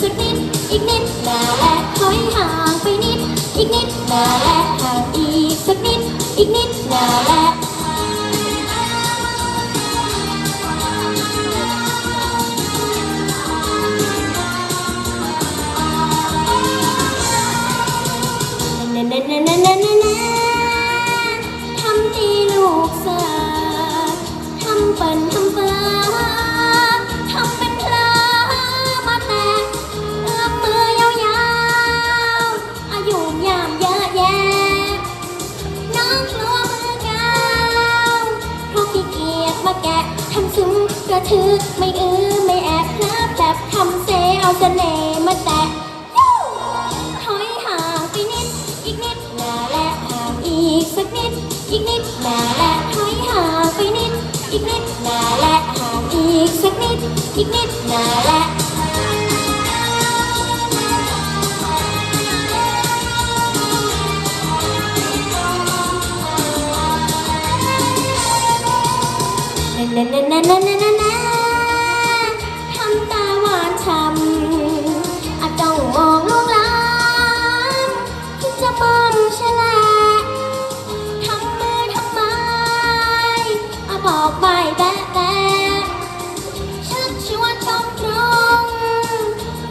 สักนิด อีกนิดแน่และถอยห่างไปนิด อีกนิดแน่และห่างอีกสักนิด อีกนิดแน่และ กระถือไม่อื้อไม่แอบนะแบบทำเซเอาเสน่ห์มาแตะถอยห่างไปนิด อีกนิดน่และห่างอีกสักนิด อีกนิดน่และถอยห่างไปนิด อีกนิดน่และห่างอีกสักนิด อีกนิดน่และแน่แน่แน่ บอกใบแบะแบะชักชวนตรงตรง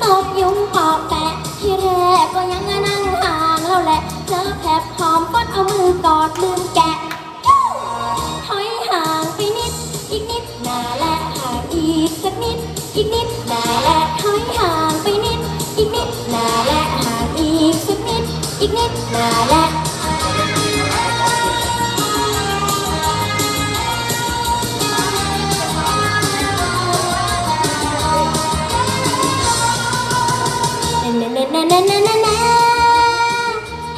ตบยุงปอกแปะที่แรกก็ยังนั่งห่างแล้วแหละเจอแผลบหอมฟดเอามือกอดลืมแกะถอยห่างไปนิด อีกนิดหนาและห่างอีกสักนิด อีกนิดหนาและถอยห่างไปนิด อีกนิดหนาและห่างอีกสักนิด อีกนิดหนาและ น่แน่แน่แน่แน่แน่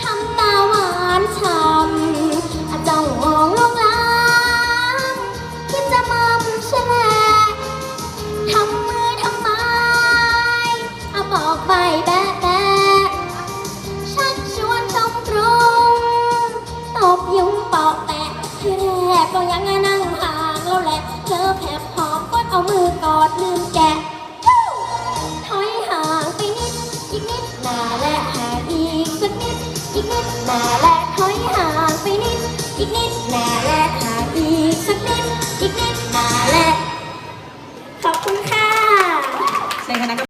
ทำตาหวานฉ่ำอาจ้องมองลงลางคิดจะมอมแฉลทำมือทำไมอาบอกใบแบะแบะชักชวนตรงตรงตบยุงเปอกแตะที่แรกก็ยังนั่งห่างแล้วแหละเจอแผลบหอมก็เอามือกอดลื แและถอยห่างไปนิด อีกนิดแน่